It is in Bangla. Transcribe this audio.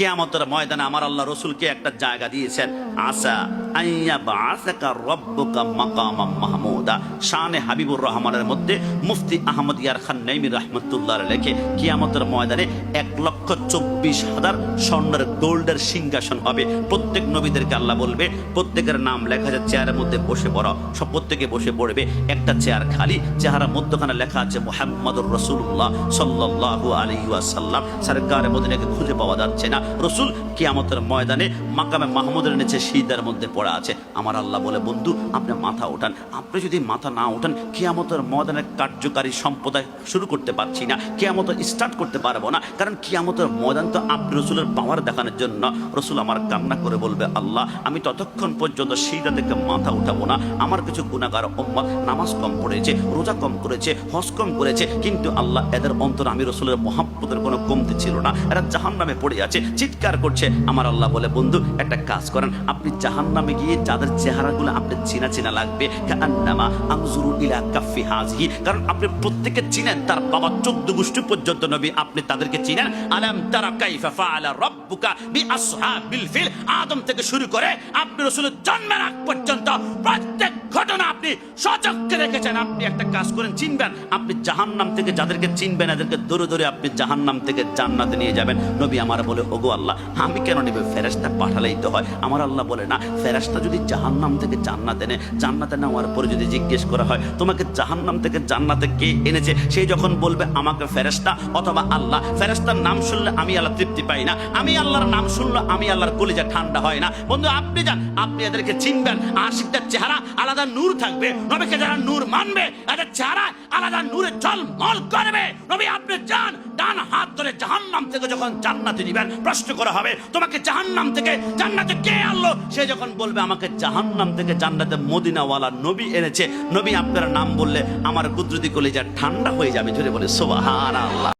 কিয়ামতের ময়দানে আমার আল্লাহ রসুলকে একটা জায়গা দিয়েছেন আসা আহমদ ইয়ার খান ময়দানে এক লক্ষ চব্বিশ হাজার সিংহাসন হবে। প্রত্যেক নবীদেরকে আল্লাহ বলবে, প্রত্যেকের নাম লেখা আছে চেয়ারের মধ্যে বসে পড়া। সব প্রত্যেকে বসে পড়বে, একটা চেয়ার খালি চেহারা মধ্যখানে লেখা আছে মোহাম্মদুর রসুল্লাহ সাল্লাল্লাহু আলাইহি ওয়াসাল্লাম। সরকার মদিনাকে খুঁজে পাওয়া যাচ্ছে না। রসুল কিয়ামতের ময়দানে মাকামে মাহমুদের নিচে শীতের মধ্যে পড়া আছে। আমার আল্লাহ বলে, বন্ধু, আপনি মাথা ওঠান। আপনি যদি মাথা না ওঠান, কিয়ামতের ময়দানের কার্যকারী সম্প্রদায় শুরু করতে পারছি না, কিয়ামত স্টার্ট করতে পারব না। কারণ কিয়ামতের ময়দান তো আপনি রসুলের পাওয়ার দেখানোর জন্য। রসুল আমার কান্না করে বলবে, আল্লাহ, আমি ততক্ষণ পর্যন্ত সেইটা থেকে মাথা উঠাবো না। আমার কিছু গুণাগার উম্মত নামাজ কম পড়েছে, রোজা কম করেছে, হজ কম করেছে। কিন্তু আল্লাহ, এদের অন্তর আমি রসুলের মহাব্বতের কোনো কমতি ছিল না। এরা জাহান নামে পড়ে আছে, চিৎকার করছে। আমার আল্লাহ বলে, বন্ধু, একটা কাজ করেন। আপনি জাহান নামে গিয়ে যাদের চেহারাগুলো আপনি চেনা চেনা লাগবে কান্নামা আমজুরু ইলা কাফি হাজিহি কারণ আপনি প্রত্যেকে চিনেন, তার বাবা চোদ্দ গোষ্ঠী পর্যন্ত নবী আপনি তাদেরকে চিনেন। আলাম তারা কাইফা ফাআলা রাব্বুকা বিআসহাবিল ফিল। আদম থেকে শুরু করে আপনি রাসূলের জন্মের আগ পর্যন্ত প্রত্যেক ঘটনা আপনি সচক্ষে রেখেছেন আপনি একটা কাজ করেন, চিনবেন। আপনি জাহান্নাম থেকে যাদেরকে চিনবেন, এদেরকে দূরে দূরে আপনি জাহান্নাম থেকে জান্নাতে নিয়ে যাবেন। নবী আমার বলে, ওগো আল্লাহ, আমি কেন নেবে? ফেরেশতা পাঠালেই তো হয়। আমার আল্লাহ বলে, না, ফেরেশতা যদি জাহান্নাম থেকে জান্নাতে এনে জান্নাতে নেওয়ার পরে যদি জিজ্ঞেস করা হয়, তোমাকে জাহান্নাম থেকে জান্নাতে কে এনেছে? সেই যখন বলবে, আমাকে ফেরেশতা অথবা আল্লাহ, ফেরেশতার নাম শুনলে আমি আল্লাহ তৃপ্তি পাই না। আমি আল্লাহর নাম শুনলে আমি আল্লাহর কলিজা ঠান্ডা হয় না। বন্ধু, আপনি যান, আপনি এদেরকে চিনবেন। আশিকদের চেহারা আলাদা নূর থাকবে। নবীকে যারা নূর মানবে এদের চেহারা আলাদা নূরে ঝলমল করবে। নবী আপনি যান, ডান হাত ধরে জাহান্নাম থেকে যখন জান্নাতে দিবেন প্রশ্ন করা হবে, তোমাকে জাহান্নাম থেকে জান্নাতে কে আনলো? সে যখন বলবে, আমাকে জাহান্নাম থেকে জান্নাতে মদিনাওয়ালা নবী এনেছে। নবী আপনার নাম বললে, আমার কুদরতি কলিজা ঠান্ডা হয়ে যাবে। জোরে বলে সোবাহান আল্লাহ